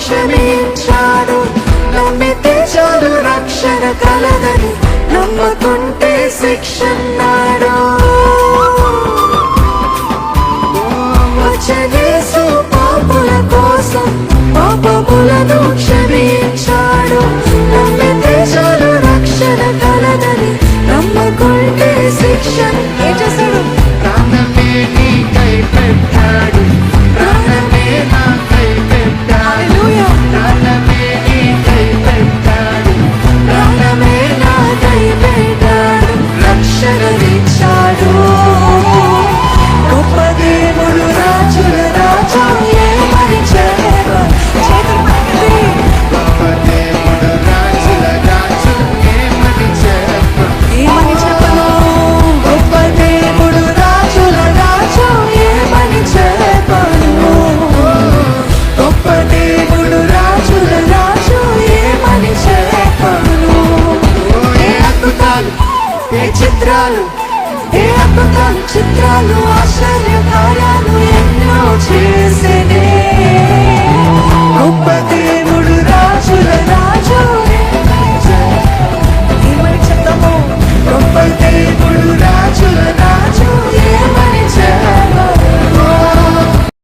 క్షమించాడు. నమ్మితే చాలు రక్షణ కలదని నమ్మకుంటే శిక్షన్నాడు వచ్చేసు పాపుల కోసం పాపములను క్షమించాడు. నమ్మితే చాలు రక్షణ కలదని నమ్మకుంటే శిక్షణ ఏ చేశాడు రక్షణనిచ్చాడు గొప్ప దేవుడు రాజుల రాజు ఏమని. గొప్ప దేవుడు రాజుల రాజు ఏమని ఏమని చెప్పను గొప్ప దేవుడు రాజుల రాజు ఏమని చెప్పను గొప్ప దేవుడు రాజుల రాజు ఏమని చెప్పను ఏ అద్భుతాలు ఏ చిత్రాలు ఏ అద్భుతాలు చిత్రాలు ఆశ